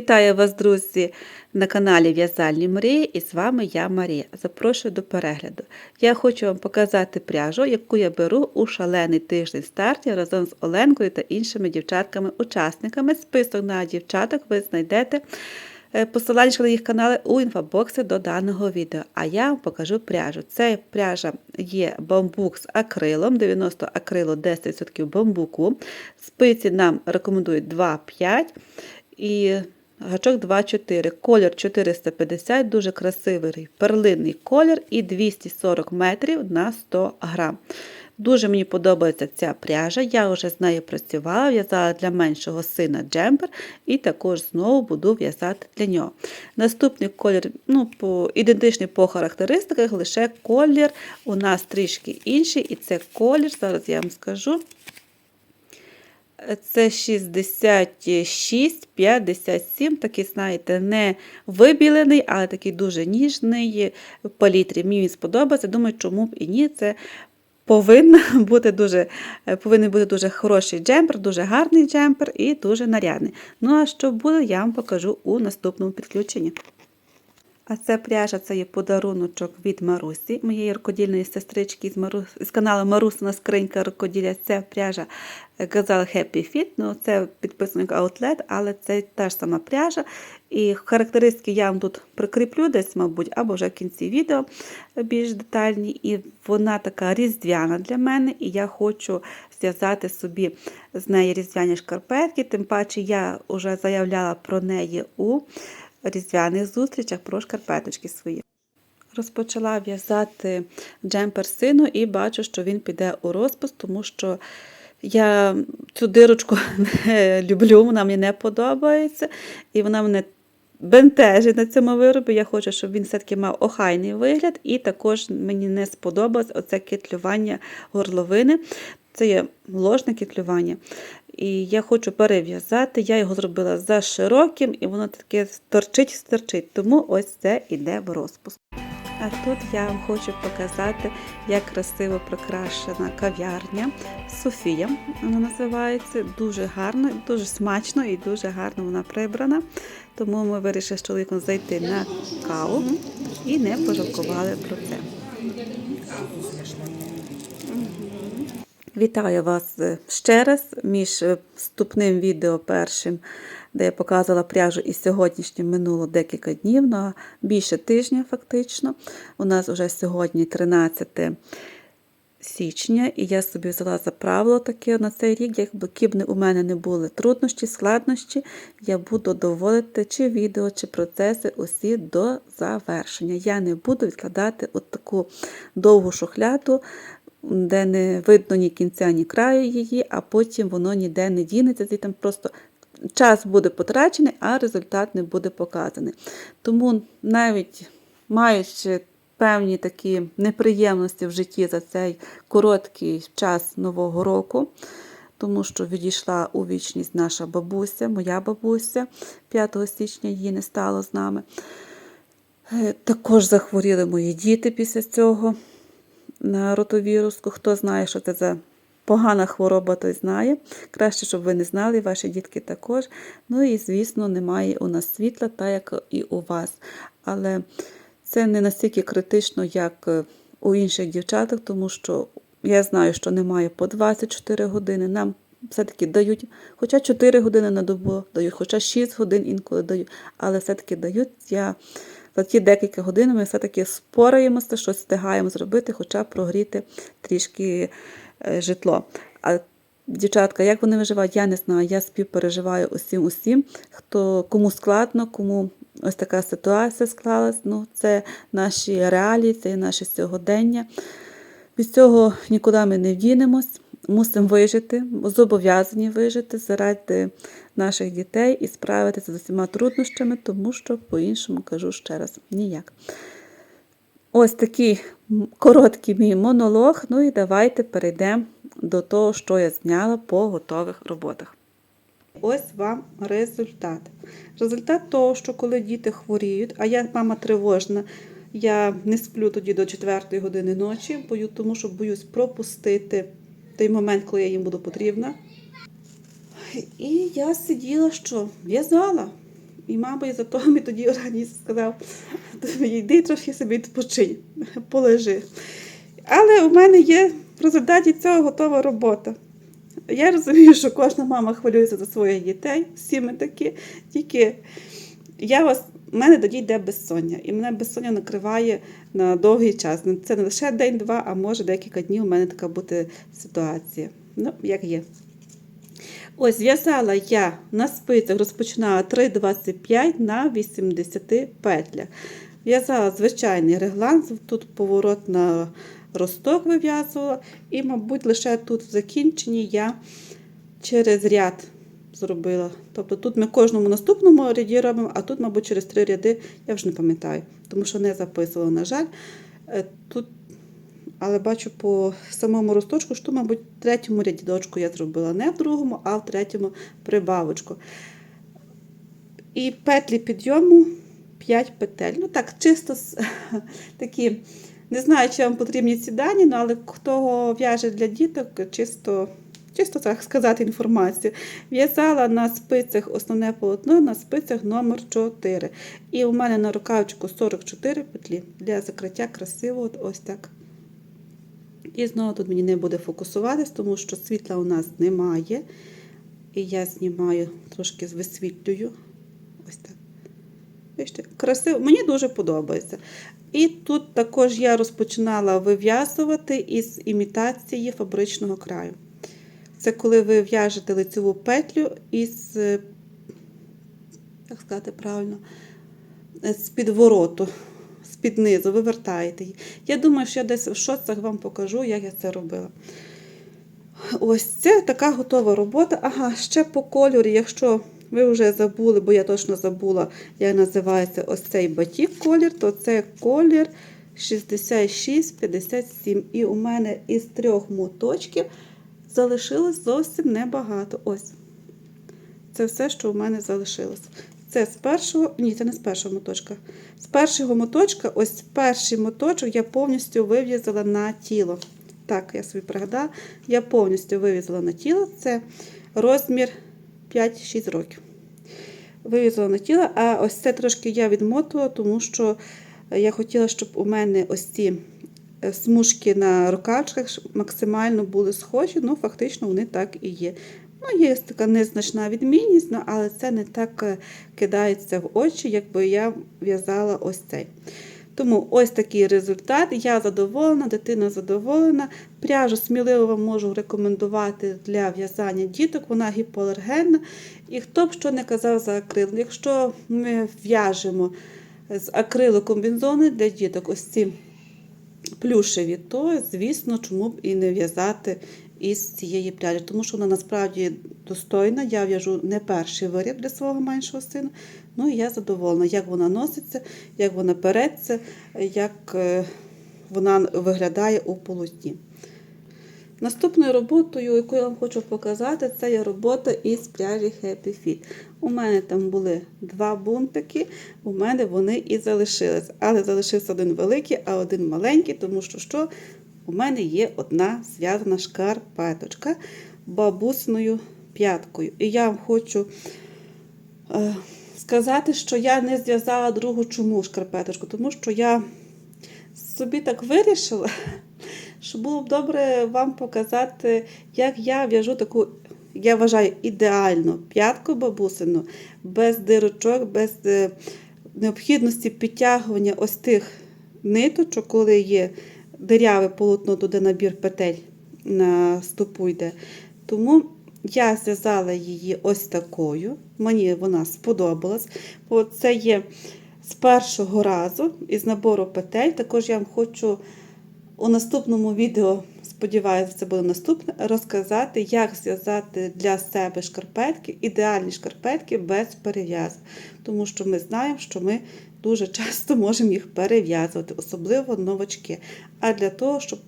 Вітаю вас, друзі, на каналі В'язальні мрії і з вами я Марія. Запрошую до перегляду. Я хочу вам показати пряжу, яку я беру у шалений тиждень старті разом з Оленкою та іншими дівчатками-учасниками. Список на дівчаток ви знайдете е, посилання на їх канали у інфобоксі до даного відео. А я вам покажу пряжу. Це пряжа є бамбук з акрилом, 90 акрилу, 10% бамбуку. Спиці нам рекомендують 2,5 і гачок 2,4. Колір 450, дуже красивий перлинний колір і 240 метрів на 100 грам. Дуже мені подобається ця пряжа. Я вже з нею працювала, в'язала для меншого сина джемпер і також знову буду в'язати для нього. Наступний колір ну, по, ідентичний по характеристиках, лише колір у нас трішки інший, і це колір, зараз я вам скажу. Це 66, 57, такий, знаєте, не вибілений, але такий дуже ніжний палітрі. Мені він сподобається. Думаю, чому б і ні. Це повинна бути дуже, повинен бути дуже хороший джемпер, дуже гарний джемпер і дуже нарядний. Ну, а що буде, я вам покажу у наступному підключенні. А це пряжа, це є подаруночок від Марусі, моєї рукодільної сестрички з, Марус... з каналу Марусина Скринька рукоділля. Це пряжа Gazelle Happy Fit. Ну, це підписано як Outlet, але це та ж сама пряжа. І характеристики я вам тут прикріплю десь, мабуть, або вже в кінці відео більш детальні. І вона така різдвяна для мене, і я хочу зв'язати собі з неї різдвяні шкарпетки. Тим паче я вже заявляла про неї у різдвяних зустрічах про шкарпеточки свої. Розпочала в'язати джемпер сину і бачу, що він піде у розпис, тому що я цю дирочку не люблю, вона мені не подобається, і вона мене бентежить на цьому виробі. Я хочу, щоб він все-таки мав охайний вигляд, і також мені не сподобалось оце китлювання горловини. Це є ложне китлювання. І я хочу перев'язати. Я його зробила за широким, і воно таке торчить стерчить. Тому ось це іде в розпуск. А тут я вам хочу показати, як красиво прикрашена кав'ярня. Софія вона називається. Дуже гарно, дуже смачно і дуже гарно вона прибрана. Тому ми вирішили з чоловіком зайти на каву і не пожалкували про це. Вітаю вас ще раз між вступним відео першим, де я показувала пряжу і сьогоднішнім минуло декілька днів, на більше тижня фактично. У нас вже сьогодні 13 січня, і я собі взяла за правило таке на цей рік, якби б у мене не були труднощі, складнощі, я буду доводити чи відео, чи процеси усі до завершення. Я не буду відкладати от таку довгу шухляду, де не видно ні кінця, ні краю її, а потім воно ніде не дінеться, і там просто час буде потрачений, а результат не буде показаний. Тому навіть маючи певні такі неприємності в житті за цей короткий час Нового року, тому що відійшла у вічність наша бабуся, моя бабуся, 5 січня її не стало з нами. Е, також захворіли мої діти після цього на ротовіруску. Хто знає, що це за погана хвороба, той знає. Краще, щоб ви не знали, ваші дітки також. Ну і, звісно, немає у нас світла, так як і у вас. Але це не настільки критично, як у інших дівчаток, тому що я знаю, що немає по 24 години. Нам все-таки дають, хоча 4 години на добу дають, хоча 6 годин інколи дають, але все-таки дають. Я за ті декілька годин ми все-таки спораємося, щось встигаємо зробити, хоча б прогріти трішки житло. А дівчатка, як вони виживають, я не знаю. Я співпереживаю усім усім, хто кому складно, кому ось така ситуація склалась. Ну, Це наші реалії, це наше сьогодення. Від цього нікуди ми не вдінемось. Мусимо вижити, зобов'язані вижити заради наших дітей і справитися з усіма труднощами, тому що, по-іншому кажу ще раз, ніяк. Ось такий короткий мій монолог. Ну і давайте перейдемо до того, що я зняла по готових роботах. Ось вам результат. Результат того, що коли діти хворіють, а я мама тривожна, я не сплю тоді до 4 години ночі, бою, тому що боюсь пропустити той момент, коли я їм буду потрібна. І я сиділа, що в'язала. І мама і за того мені тоді організм сказав, йди трохи собі відпочинь, полежи. Але у мене є в результаті цього готова робота. Я розумію, що кожна мама хвилюється за своїх дітей, всі ми такі, тільки я вас, в мене тоді йде безсоння, і мене безсоння накриває на довгий час. Це не лише день-два, а може декілька днів у мене така бути ситуація. Ну, як є. Ось зв'язала я на спицях, розпочинала 3,25 на 80 петлях. В'язала звичайний реглан, тут поворот на росток вив'язувала, і, мабуть, лише тут в закінченні я через ряд зробила. Тобто тут ми кожному наступному ряді робимо, а тут, мабуть, через три ряди, я вже не пам'ятаю, тому що не записувала, на жаль. Е, Тут, але бачу по самому росточку, що, мабуть, в третьому ряді дочку я зробила не в другому, а в третьому прибавочку. І петлі підйому 5 петель. Ну так, чисто такі. Не знаю, чи вам потрібні ці дані, ну, але хто в'яже для діток, чисто, чисто так сказати інформацію. В'язала на спицях основне полотно на спицях номер 4. І у мене на рукавчику 44 петлі для закриття красиво, от ось так. І знову тут мені не буде фокусуватись, тому що світла у нас немає. І я знімаю, трошки висвітлюю. Ось так. Бачите, красиво, мені дуже подобається. І тут також я розпочинала вив'язувати із імітації фабричного краю. Це коли ви в'яжете лицеву петлю із, е, як сказати правильно, е, з підвороту, з під низу, вивертаєте її. Я думаю, що я десь в шоцах вам покажу, як я це робила. Ось це така готова робота. Ага, ще по кольорі, якщо ви вже забули, бо я точно забула, як називається ось цей батік колір, то це колір 66-57. І у мене із трьох моточків залишилось зовсім небагато. Ось. Це все, що у мене залишилось. Це з першого, ні, це не з першого моточка. З першого моточка, ось перший моточок я повністю вив'язала на тіло. Так, я собі пригадала, я повністю вив'язала на тіло. Це розмір 5-6 років. Вив'язала на тіло, а ось це трошки я відмотувала, тому що я хотіла, щоб у мене ось ці е, смужки на рукавчиках максимально були схожі, ну, фактично вони так і є. Ну, є така незначна відмінність, ну, але це не так е, кидається в очі, якби я в'язала ось цей. Тому ось такий результат. Я задоволена, дитина задоволена. Пряжу сміливо вам можу рекомендувати для в'язання діток, вона гіпоалергенна. І хто б що не казав за акрил, якщо ми в'яжемо з акрилу комбінзони для діток, ось ці плюшеві, то, звісно, чому б і не в'язати із цієї пряжі, тому що вона насправді достойна. Я в'яжу не перший виріб для свого меншого сина. Ну і я задоволена, як вона носиться, як вона переться, як е, вона виглядає у полотні. Наступною роботою, яку я вам хочу показати, це є робота із пряжі Happy Fit. У мене там були два бунтики, у мене вони і залишились. Але залишився один великий, а один маленький, тому що що? У мене є одна зв'язана шкарпеточка бабусною п'яткою. І я вам хочу е, сказати, що я не зв'язала другу чому шкарпеточку, тому що я собі так вирішила, що було б добре вам показати, як я в'яжу таку, я вважаю, ідеальну п'ятку бабусину, без дирочок, без е, необхідності підтягування ось тих ниточок, коли є диряве полотно, туди набір петель на стопу йде. Тому я зв'язала її ось такою. Мені вона сподобалась. Бо це є з першого разу із набору петель. Також я вам хочу у наступному відео, сподіваюся, це буде наступне, розказати, як зв'язати для себе шкарпетки, ідеальні шкарпетки без перев'язу. Тому що ми знаємо, що ми дуже часто можемо їх перев'язувати, особливо новачки. А для того, щоб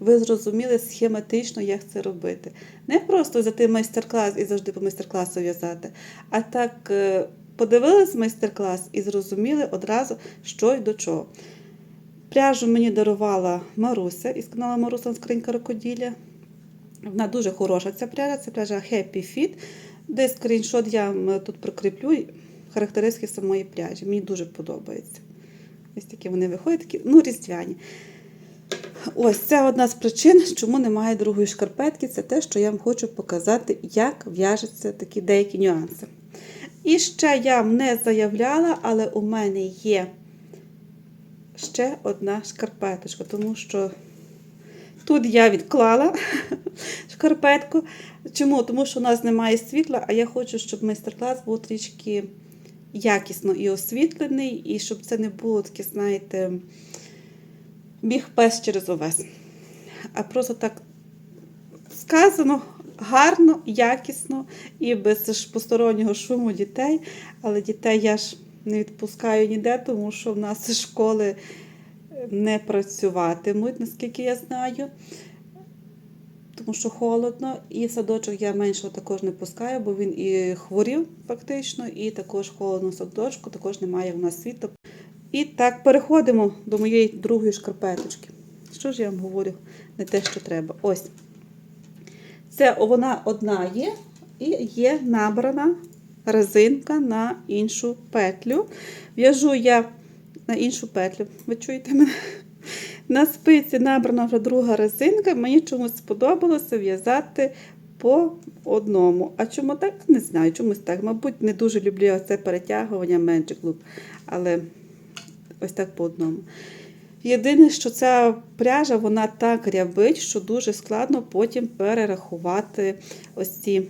ви зрозуміли схематично, як це робити. Не просто взяти майстер-клас і завжди по майстер-класу в'язати, а так е, подивились майстер-клас і зрозуміли одразу, що й до чого. Пряжу мені дарувала Маруся із каналу Маруся Скринька рукоділля. Вона дуже хороша ця пряжа, це пряжа Happy Fit. Десь скріншот я тут прикріплю. Характеристики самої пряжі. Мені дуже подобається. Ось такі вони виходять, такі, ну, різдвяні. Ось це одна з причин, чому немає другої шкарпетки. Це те, що я вам хочу показати, як в'яжуться такі деякі нюанси. І ще я вам не заявляла, але у мене є ще одна шкарпеточка, тому що тут я відклала шкарпетку. Чому? Тому що у нас немає світла, а я хочу, щоб майстер-клас був трішки якісно і освітлений, і щоб це не було таке, знаєте, біг пес через овес. А просто так сказано гарно, якісно і без постороннього шуму дітей. Але дітей я ж не відпускаю ніде, тому що в нас школи не працюватимуть, наскільки я знаю. Тому що холодно, і в садочок я меншого також не пускаю, бо він і хворів фактично, і також холодно в садочку, також немає в нас світу. І так, переходимо до моєї другої шкарпеточки. Що ж я вам говорю? Не те, що треба. Ось. Це вона одна є, і є набрана резинка на іншу петлю. В'яжу я на іншу петлю. Ви чуєте мене? На спиці набрана вже друга резинка. Мені чомусь сподобалося в'язати по одному. А чому так? Не знаю. Чомусь так. Мабуть, не дуже люблю це перетягування Magic Loop. Але ось так по одному. Єдине, що ця пряжа вона так рябить, що дуже складно потім перерахувати ось ці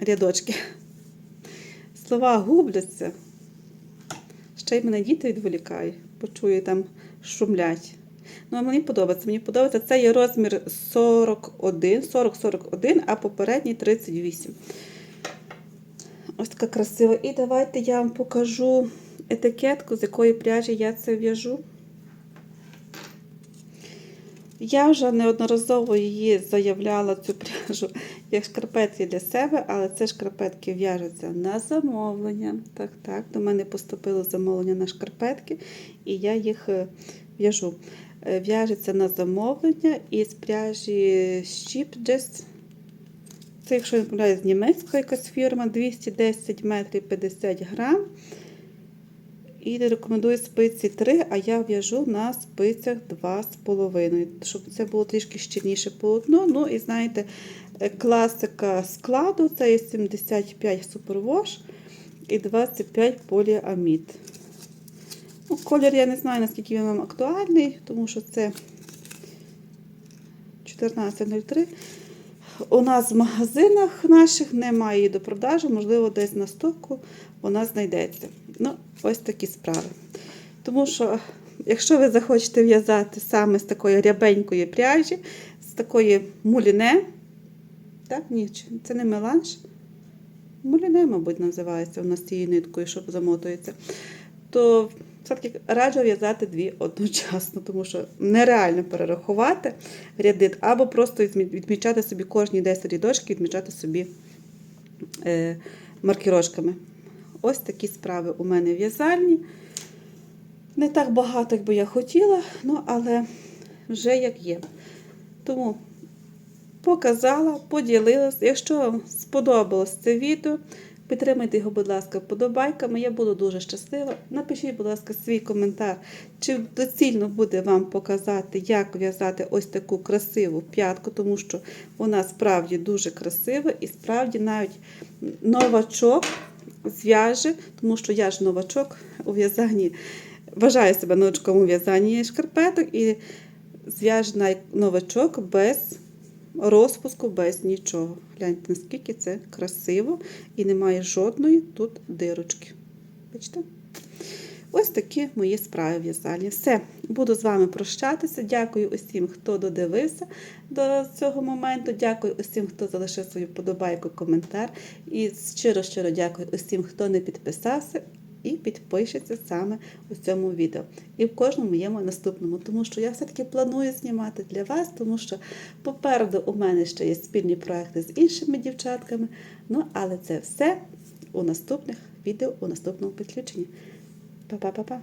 рядочки. Слова губляться. Ще й мене діти відволікають, почую там шумлять. Ну, а мені подобається. Мені подобається. Це є розмір 41, 40-41, а попередній 38. Ось така красива. І давайте я вам покажу етикетку, з якої пряжі я це в'яжу. Я вже неодноразово її заявляла цю пряжу як шкарпетки для себе, але це шкарпетки в'яжуться на замовлення. Так, так, до мене поступило замовлення на шкарпетки, і я їх е, в'яжу. Е, В'яжеться на замовлення із пряжі Shipgest. Це, якщо не помиляюсь, з німецька якась фірма 210 метрів 50 грам. І рекомендую спиці 3, а я в'яжу на спицях 2,5, щоб це було трішки щільніше полотно. Ну і знаєте, е, класика складу це є 75 супервош і 25 поліамід. Ну, Колір я не знаю, наскільки він вам актуальний, тому що це 1403. У нас в магазинах наших немає її до продажу, можливо, десь на стоку вона знайдеться. Ну, ось такі справи. Тому що, якщо ви захочете в'язати саме з такої рябенької пряжі, з такої муліне, так, ні, це не меланж, муліне, мабуть, називається у нас цією ниткою, що замотується, то все-таки раджу в'язати дві одночасно, тому що нереально перерахувати ряди, або просто відмічати собі кожні 10 рядочків, відмічати собі е, маркірошками. Ось такі справи у мене в'язальні. Не так багато, як би я хотіла, ну, але вже як є. Тому показала, поділилася. Якщо вам сподобалось це відео, підтримайте його, будь ласка, вподобайками. Я буду дуже щаслива. Напишіть, будь ласка, свій коментар, чи доцільно буде вам показати, як в'язати ось таку красиву п'ятку, тому що вона справді дуже красива і справді навіть новачок зв'яже, тому що я ж новачок у в'язанні, вважаю себе новачком у в'язанні шкарпеток і зв'яже новачок без розпуску, без нічого. Гляньте, наскільки це красиво і немає жодної тут дирочки. Бачите? Ось такі мої справи в'язальні. Все, буду з вами прощатися. Дякую усім, хто додивився до цього моменту. Дякую усім, хто залишив свою подобайку, коментар. І щиро-щиро дякую усім, хто не підписався і підпишеться саме у цьому відео. І в кожному моєму наступному, тому що я все-таки планую знімати для вас, тому що попереду у мене ще є спільні проекти з іншими дівчатками. Ну, але це все у наступних відео, у наступному підключенні. Па-па-па-па.